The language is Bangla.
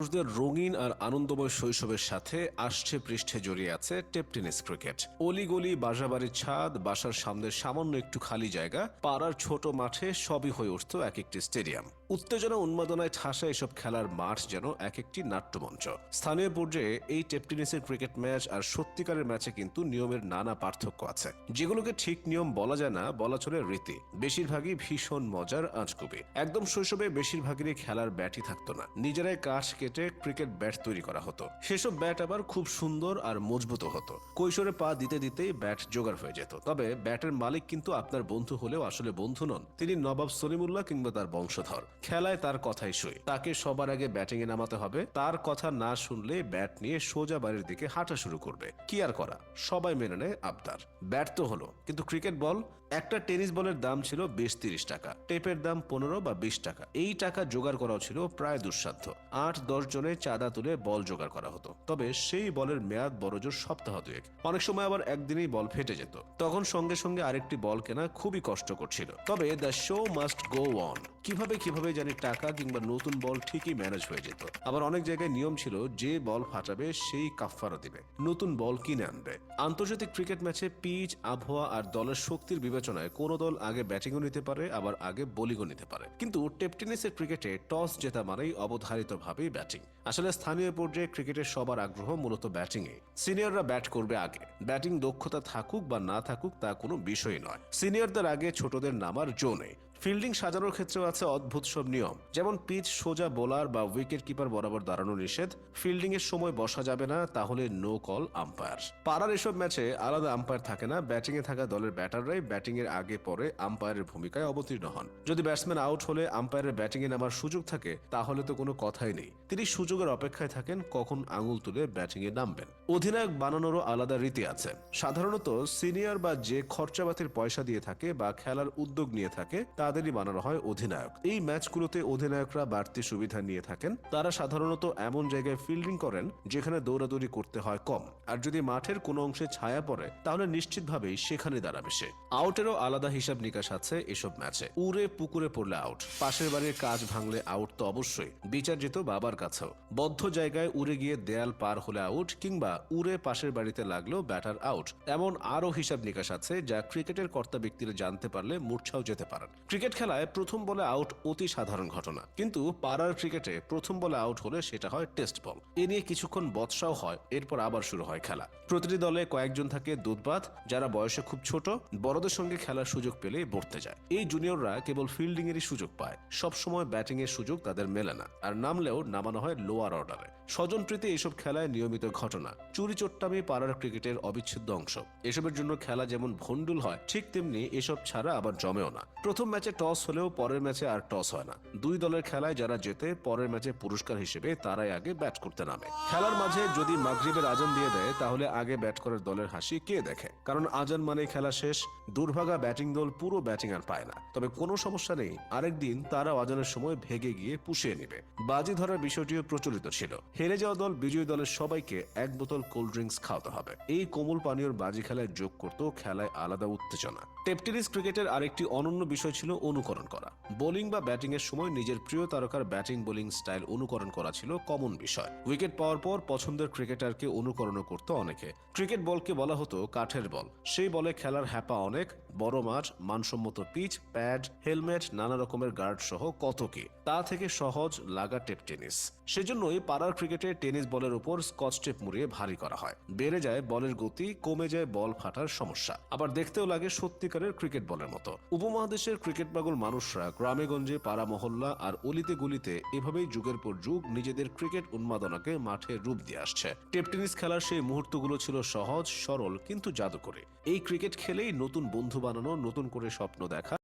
মানুষদের রঙিন আর আনন্দময় শৈশবের সাথে আসছে পৃষ্ঠে জড়িয়ে আছে টেপটেনিস ক্রিকেট। অলিগলি, বাসাবাড়ির ছাদ, বাসার সামনের সামান্য একটু খালি জায়গা, পাড়ার ছোট মাঠে সবই হয়ে উঠত এক একটি স্টেডিয়াম। উত্তেজনা উন্মাদনায় ঠাসা এসব খেলার মাঠ যেন এক একটি নাট্যমঞ্চ। স্থানীয় পর্যায়ে এই টেপটেনিসের ক্রিকেট ম্যাচ আর সত্যিকারের ম্যাচে কিন্তু নিয়মের নানা পার্থক্য আছে। যেগুলোকে ঠিক নিয়ম বলা যায় না, বলা চলে রীতি। বেশিরভাগই ভীষণ মজার আঁচকুবি একদম শৈশবে বেশিরভাগেরই খেলার ব্যাটই থাকতো না। নিজেরাই কাঠ কেটে ক্রিকেট ব্যাট তৈরি করা হতো। সেসব ব্যাট আবার খুব সুন্দর আর মজবুত হতো। কৈশোরে পা দিতে দিতেই ব্যাট জোগাড় হয়ে যেত। তবে ব্যাটের মালিক কিন্তু আপনার বন্ধু হলেও আসলে বন্ধু নন। তিনি নবাব সলিমুল্লাহ কিংবা তার বংশধর। খেলায় তার কথাই সই। তাকে সবার আগে ব্যাটিং এ নামাতে হবে। তার কথা না শুনলে ব্যাট নিয়ে সোজা বাড়ির দিকে হাঁটা শুরু করবে। কি আর করা? সবাই মেনে নেয় আবদার। ব্যাট তো হলো, কিন্তু ক্রিকেট বল, একটা টেনিস বলের দাম ছিল বিশ তিরিশ টাকা। টেপের দাম পনেরো বা বিশ টাকা। এই টাকা জোগাড় করাও ছিল প্রায় দুঃসাধ্য। আট, দশ জনে চাঁদা তুলে বল জোগাড় করা হতো। তবে সেই বলের মেয়াদ বড়জোর সপ্তাহ দুয়েক। অনেক সময় আবার একদিনেই বল ফেটে যেত। তখন সঙ্গে সঙ্গে আরেকটি বল কেনা খুবই কষ্টকর ছিল। তবে the show must go on. কীভাবে কীভাবে জানি টাকা কিংবা নতুন বল ঠিকই ম্যানেজ হয়ে যেত। আবার অনেক জায়গায় নিয়ম ছিল, যে বল ফাটাবে সেই কাফফারা দিবে, নতুন বল কিনে আনবে। আন্তর্জাতিক ক্রিকেট ম্যাচে পিচ, আবহাওয়া আর দলের শক্তির বিবেচনায় কোনো দল আগে ব্যাটিংও নিতে পারে, আবার আগে বোলিংও নিতে পারে। কিন্তু টেপটেনিসের ক্রিকেটে টস জেতা মানেই অবধারিতভাবেই ব্যাটিং আসলে স্থানীয় পর্যায়ে ক্রিকেটের সবার আগ্রহ মূলত ব্যাটিংয়ে সিনিয়ররা ব্যাট করবে আগে। ব্যাটিং দক্ষতা থাকুক বা না থাকুক তা কোনো বিষয় নয়। সিনিয়রদের আগে ছোটদের নামার জো নেই। ফিল্ডিং সাজানোর ক্ষেত্রেও আছে অদ্ভুত সব নিয়ম। যেমন পিচ সোজা বোলার বা উইকেট কিপার বরাবর দাঁড়ানো নিষেধ। ফিল্ডিং এর সময় বসা যাবে না, তাহলে নো কল আম্পায়ার পাড়ার এসব ম্যাচে আলাদা আম্পায়ার থাকে না ব্যাটিং এ থাকা দলের ব্যাটাররাই ব্যাটিং এর আগে পরে আম্পায়ারের ভূমিকায় অবতীর্ণ হন। যদি ব্যাটসম্যান আউট হলে আম্পায়ারের ব্যাটিং এ নামার সুযোগ থাকে, তাহলে তো কোনো কথাই নেই। তিনি সুযোগের অপেক্ষায় থাকেন, কখন আঙুল তুলে ব্যাটিং এ নামবেন। অধিনায়ক বানানোরও আলাদা রীতি আছে। সাধারণত সিনিয়র বা যে খরচাপাতির পয়সা দিয়ে থাকে বা খেলার উদ্যোগ নিয়ে থাকে তাদেরই বানানো হয় অধিনায়ক। এই ম্যাচগুলোতে অধিনায়করা বাড়তি সুবিধা নিয়ে থাকেন। তারা সাধারণত এমন জায়গায় ফিল্ডিং করেন, যেখানে দৌড়াদৌড়ি করতে হয় কম। আর যদি মাঠের কোনো অংশে ছায়া পড়ে, তাহলে নিশ্চিতভাবেই সেখানে দাঁড়াবে সে। আউটেরও আলাদা হিসাব নিকাশ আছে এসব ম্যাচে। উড়ে পুকুরে পড়লে আউট। পাশের বাড়ির কাজ ভাঙলে আউট তো অবশ্যই। বিচার যেত বাবার কাছেও। বদ্ধ জায়গায় উড়ে গিয়ে দেয়াল পার হলে আউট কিংবা উড়ে পাশের বাড়িতে লাগলেও ব্যাটার আউট। এমন আরও হিসাব নিকাশ আছে যা ক্রিকেটের কর্তা ব্যক্তিরা জানতে পারলে মূর্ছাও যেতে পারেন। ক্রিকেট খেলায় প্রথম বলে আউট অতি সাধারণ ঘটনা। কিন্তু পাড়ার ক্রিকেটে প্রথম বলে আউট হলে সেটা হয় টেস্ট বল। এ নিয়ে কিছুক্ষণ বৎসাও হয়, এরপর আবার শুরু হয় খেলা। প্রতিটি দলে কয়েকজন থাকে দুধবাত যারা বয়সে খুব ছোট, বড়দের সঙ্গে খেলার সুযোগ পেলে বর্তে যায়। এই জুনিয়ররা কেবল ফিল্ডিং এরই সুযোগ পায়। সবসময় ব্যাটিং এর সুযোগ তাদের মেলে না, আর নামলেও নামানো হয় লোয়ার অর্ডারে স্বজনপ্রীতি এইসব খেলায় নিয়মিত ঘটনা। চুরি চট্টামি পাড়ার ক্রিকেটের অবিচ্ছেদ্য অংশ। এসবের জন্য খেলা যেমন ভন্ডুল হয়, ঠিক তেমনি এসব ছাড়া আবার জমেও না। প্রথম ম্যাচে টস হলেও পরের ম্যাচে আর টস হয় না। দুই দলের খেলায় যারা জেতে পরের ম্যাচে পুরস্কার হিসেবে তারাই আগে ব্যাট করতে নামে। খেলার মাঝে যদি মাগরিবের আজান দিয়ে দেয়, তাহলে আগে ব্যাট করার দলের হাসি কে দেখে? কারণ আজান মানে খেলা শেষ, দুর্ভাগা ব্যাটিং দল পুরো ব্যাটিং আর পায় না। তবে কোনো সমস্যা নেই, আরেকদিন তারা আজানের সময় ভেগে গিয়ে পুষিয়ে নেবে। বাজি ধরার বিষয়টিও প্রচলিত ছিল। হেরে যাওয়া দল, বিজয়ী দলের সবাইকে এক বোতল কোল্ড ড্রিঙ্কস খাওয়াতে হবে। এই কোমল পানীয়র বাজি খেলায় যোগ করত খেলায় আলাদা উত্তেজনা। টেপটেনিস ক্রিকেটের আরেকটি অনন্য বিষয় ছিল অনুকরণ করা। বোলিং বা ব্যাটিং এর সময় নিজের প্রিয় তারকার ব্যাটিং বোলিং স্টাইল অনুকরণ করা ছিল কমন বিষয়। উইকেট পাওয়ার পর পছন্দের ক্রিকেটারকে অনুকরণও করত অনেকে। ক্রিকেট বলকে বলা হতো কাঠের বল। সেই বলে খেলার হ্যাপা অনেক বড় মাঠ মানসম্মত পিচ, প্যাড, হেলমেট, নানা রকমের গার্ড সহ কত কি। তা থেকে সহজ লাগা টেপ টেনিস। সেজন্যই পাড়ার ক্রিকেটে টেনিস বলের উপর স্কচ টেপ মুড়িয়ে ভারী করা হয়। বেড়ে যায় বলের গতি, কমে যায় বল ফাটার সমস্যা। আবার দেখতেও লাগে সত্যিকারের ক্রিকেট বলের মতো। উপমহাদেশের ক্রিকেট পাগল মানুষরা গ্রামে গঞ্জে পাড়া মহল্লা আর অলিতে গলিতে এভাবেই যুগের পর যুগ নিজেদের ক্রিকেট উন্মাদনাকে মাঠে রূপ দিয়ে আসছে। টেপ টেনিস খেলার সেই মুহূর্তগুলো ছিল সহজ, সরল, কিন্তু জাদুকরী। এই ক্রিকেট খেলেই নতুন বানানো নতুন করে স্বপ্ন দেখা।